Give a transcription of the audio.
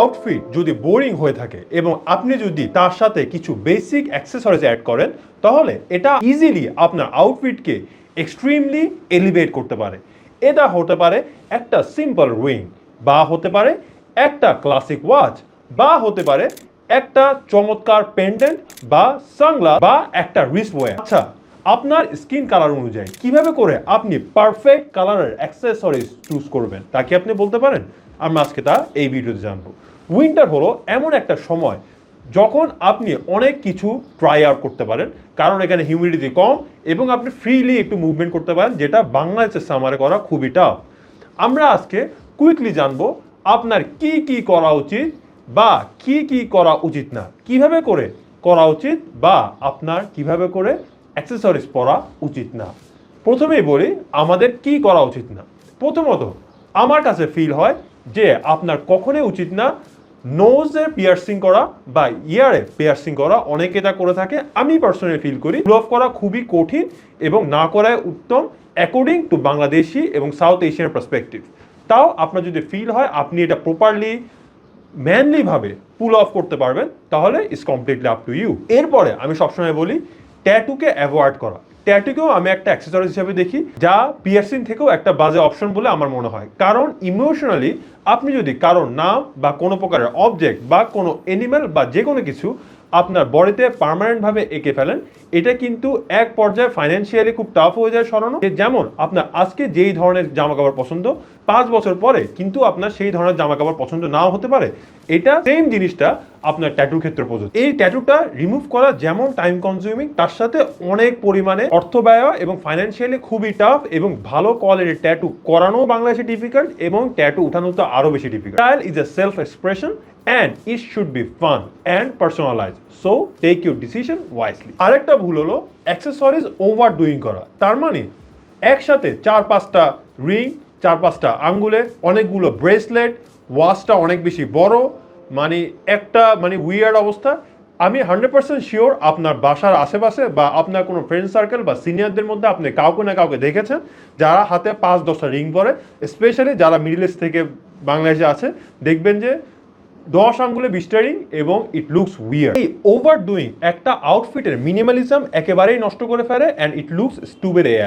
Outfit যদি boring হয়ে থাকে এবং আপনি যদি তার সাথে কিছু বেসিক অ্যাক্সেসরিজ অ্যাড করেন, তাহলে এটা ইজিলি আপনার আউটফিটকে এক্সট্রিমলি এলিভেট করতে পারে। এটা হতে পারে একটা সিম্পল রিং বা হতে পারে একটা ক্লাসিক ওয়াচ বা হতে পারে একটা চমৎকার পেন্ডেন্ট বা সানগ্লাস বা একটা রিস্ট আচ্ছা আপনার স্কিন কালার অনুযায়ী কীভাবে করে আপনি পারফেক্ট কালারের অ্যাক্সেসরিজ চুজ করবেন, তা কি আপনি বলতে পারেন? আমরা আজকে তা এই ভিডিওতে জানব। উইন্টার হলো এমন একটা সময় যখন আপনি অনেক কিছু ট্রাই আউট করতে পারেন, কারণ এখানে হিউমিডিটি কম এবং আপনি ফ্রিলি একটু মুভমেন্ট করতে পারেন, যেটা বাংলাদেশের সামারে করা খুবই টাফ আমরা আজকে কুইকলি জানব আপনার কি কি করা উচিত বা কি কি করা উচিত না। কীভাবে করে করা উচিত বা আপনার কীভাবে করে অ্যাক্সেসরিজ পরা উচিত না। প্রথমেই বলি, আমাদের কি করা উচিত না? প্রথমত, আমার কাছে ফিল হয় যে আপনার কখনোই উচিত না নোজে পিয়ার্সিং করা বা ইয়ারে পিয়ার্সিং করা। অনেকে এটা করে থাকে। আমি পার্সোনালি ফিল করি গ্লোভ করা খুবই কঠিন এবং না করায় উত্তম অ্যাকর্ডিং টু বাংলাদেশি এবং সাউথ এশিয়ান পার্সপেক্টিভ তাও আপনার যদি ফিল হয়, আপনি এটা প্রপারলি ম্যানলিভাবে পুল অফ করতে পারবেন, তাহলে is completely up to you এরপরে আমি সবসময় বলি ট্যাটুকে অ্যাভয়েড করা। ট্যাটুকেও আমি একটা অ্যাক্সেসরিজ হিসেবে দেখি, যা পিয়ার্সিং থেকেও একটা বাজে অপশন বলে আমার মনে হয়। কারণ ইমোশনালি আপনি যদি কারোর নাম বা কোনো প্রকারের অবজেক্ট বা কোনো এনিম্যাল বা যে কোনো কিছু আপনার বডিতে পার্মানেন্টভাবে এঁকে ফেলেন, এটা কিন্তু এক পর্যায়ে ফাইন্যান্সিয়ালি খুব টাফ হয়ে যায় সরানো। যেমন আপনার আজকে যেই ধরনের জামা কাপড় পছন্দ, পাঁচ বছর পরে কিন্তু আপনার সেই ধরনের জামা কাপড় পছন্দ নাও হতে পারে। এটা সেম জিনিসটা আপনার ট্যাটুর ক্ষেত্রে প্রযোজ্য। এই ট্যাটুটা রিমুভ করা যেমন টাইম কনজিউমিং তার সাথে অনেক পরিমাণে অর্থ ব্যয় এবং ফাইন্যান্সিয়ালি খুবই টাফ এবং ভালো কোয়ালিটির ট্যাটু করানো বাংলাদেশে ডিফিকাল্ট এবং ট্যাটু উঠানো তো আরও বেশি difficult style is a self expression and it should be fun and personalize so take your decision wisely আরেকটা ভুল হলো অ্যাক্সেসরিজ ওভার ডুইং করা, তার মানে একসাথে চার পাঁচটা রিং চার পাঁচটা আঙ্গুলে, অনেকগুলো ব্রেসলেট ওয়াচটা অনেক বেশি বড় মানে একটা মানে উইয়ার্ড অবস্থা। আমি হান্ড্রেড পার্সেন্ট শিওর আপনার বাসার আশেপাশে বা আপনার কোনো ফ্রেন্ড সার্কেল বা সিনিয়রদের মধ্যে আপনি কাউকে না কাউকে দেখেছেন, যারা হাতে পাঁচ দশটা রিং পরে স্পেশালি যারা মিডল ইস্ট থেকে বাংলাদেশে আছে, দেখবেন যে দশ আঙ্গুলে বিশটা রিং এবং ইট লুকস উইয়ার এই ওভার ডুইং একটা আউটফিটের মিনিমালিজম একেবারেই নষ্ট করে ফেলে অ্যান্ড ইট লুকস স্টুবের এয়ার